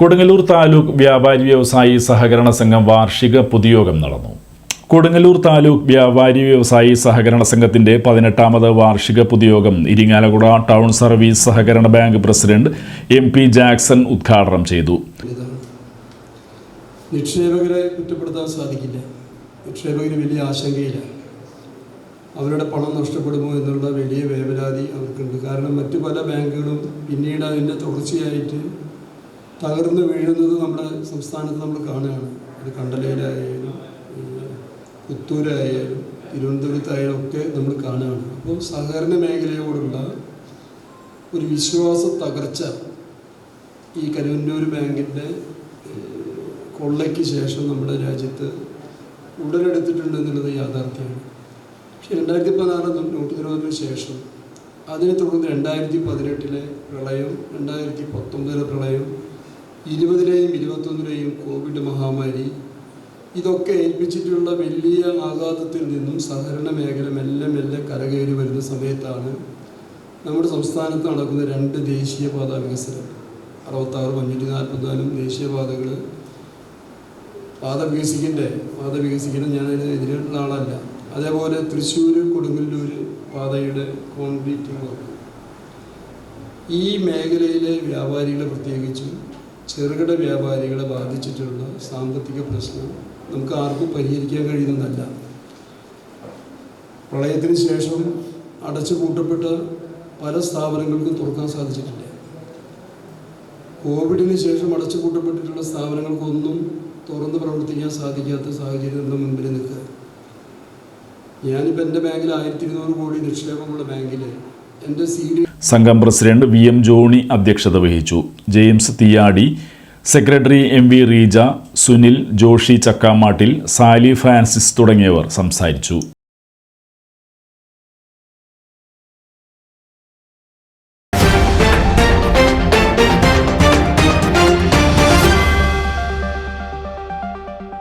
കൊടുങ്ങല്ലൂർ താലൂക്ക് വ്യാപാരി വ്യവസായി സഹകരണ സംഘം വാർഷിക പൊതുയോഗം നടന്നു. കൊടുങ്ങല്ലൂർ താലൂക്ക് വ്യാപാരി വ്യവസായി സഹകരണ സംഘത്തിന്റെ പതിനെട്ടാമത് വാർഷിക പൊതുയോഗം ഇരിങ്ങാലക്കുട ടൗൺ സർവീസ് സഹകരണ bank president M P Jackson ഉദ്ഘാടനം ചെയ്തു. നിക്ഷേപകരെ കുറ്റപ്പെടുത്താൻ സാധിക്കില്ല. നിക്ഷേപകർ വലിയ ആശങ്കയില്ല. അവരുടെ പണം നഷ്ടപ്പെടുമോ എന്നുള്ള വലിയ വേവലാതി അവർക്കുണ്ട്. കാരണം മറ്റു പല ബാങ്കുകളും പിന്നീട് അതിന്റെ തുടർച്ചയായിട്ട് തകർന്നു വീഴുന്നത് നമ്മുടെ സംസ്ഥാനത്ത് നമ്മൾ കാണുകയാണ്. അത് കണ്ടലയിലായാലും പുത്തൂരായാലും തിരുവനന്തപുരത്തായാലും ഒക്കെ നമ്മൾ കാണുകയാണ്. അപ്പോൾ സഹകരണ മേഖലയോടുള്ള ഒരു വിശ്വാസ തകർച്ച ഈ കരുവന്നൂർ ബാങ്കിന്റെ കൊള്ളയ്ക്ക് ശേഷം നമ്മുടെ രാജ്യത്ത് ഉടലെടുത്തിട്ടുണ്ട് എന്നുള്ളത് യാഥാർത്ഥ്യമാണ്. പക്ഷെ രണ്ടായിരത്തി പതിനാറ് നോട്ട് നിരോധനത്തിന് ശേഷം അതിനെ തുടർന്ന് രണ്ടായിരത്തി പതിനെട്ടിലെ പ്രളയം രണ്ടായിരത്തി പത്തൊമ്പതിലെ പ്രളയം ഇരുപതിലെയും ഇരുപത്തൊന്നിലെയും കോവിഡ് മഹാമാരി ഇതൊക്കെ ഏൽപ്പിച്ചിട്ടുള്ള വലിയ ആഘാതത്തിൽ നിന്നും സഹകരണ മേഖല മെല്ലെ മെല്ലെ കരകയറി വരുന്ന സമയത്താണ് നമ്മുടെ സംസ്ഥാനത്ത് നടക്കുന്ന രണ്ട് ദേശീയപാത വികസനം. അറുപത്താറ് അഞ്ഞൂറ്റി നാൽപ്പത്തിനാലും ദേശീയപാതകൾ പാത വികസിക്കണ്ടേ? പാത വികസിക്കണം. ഞാൻ എതിരുള്ള ആളല്ല. അതേപോലെ തൃശ്ശൂർ കൊടുങ്ങല്ലൂർ പാതയുടെ കോൺക്രീറ്റിംഗ് ഈ മേഖലയിലെ വ്യാപാരികളെ പ്രത്യേകിച്ചും ചെറുകിട വ്യാപാരികളെ ബാധിച്ചിട്ടുള്ള സാമ്പത്തിക പ്രശ്നം നമുക്ക് ആർക്കും പരിഹരിക്കാൻ കഴിയുന്നതല്ല. പ്രളയത്തിന് ശേഷം അടച്ചുപൂട്ടപ്പെട്ട പല സ്ഥാപനങ്ങൾക്കും തുറക്കാൻ സാധിച്ചിട്ടില്ല. കോവിഡിന് ശേഷം അടച്ചുപൂട്ടപ്പെട്ടിട്ടുള്ള സ്ഥാപനങ്ങൾക്കൊന്നും തുറന്ന് പ്രവർത്തിക്കാൻ സാധിക്കാത്ത സാഹചര്യം നമ്മുടെ മുൻപിൽ നിൽക്കുക. ഞാനിപ്പോൾ എന്റെ ബാങ്കിൽ ആയിരത്തി ഇരുന്നൂറ് കോടി നിക്ഷേപമുള്ള ബാങ്കിൽ സംഘം പ്രസിഡന്റ് വി എം ജോണി അധ്യക്ഷത വഹിച്ചു. James Thiyadi secretary M V Reeja Sunil Joshi Chakkamattil Sally Francis തുടങ്ങിയവർ സംസാരിച്ചു.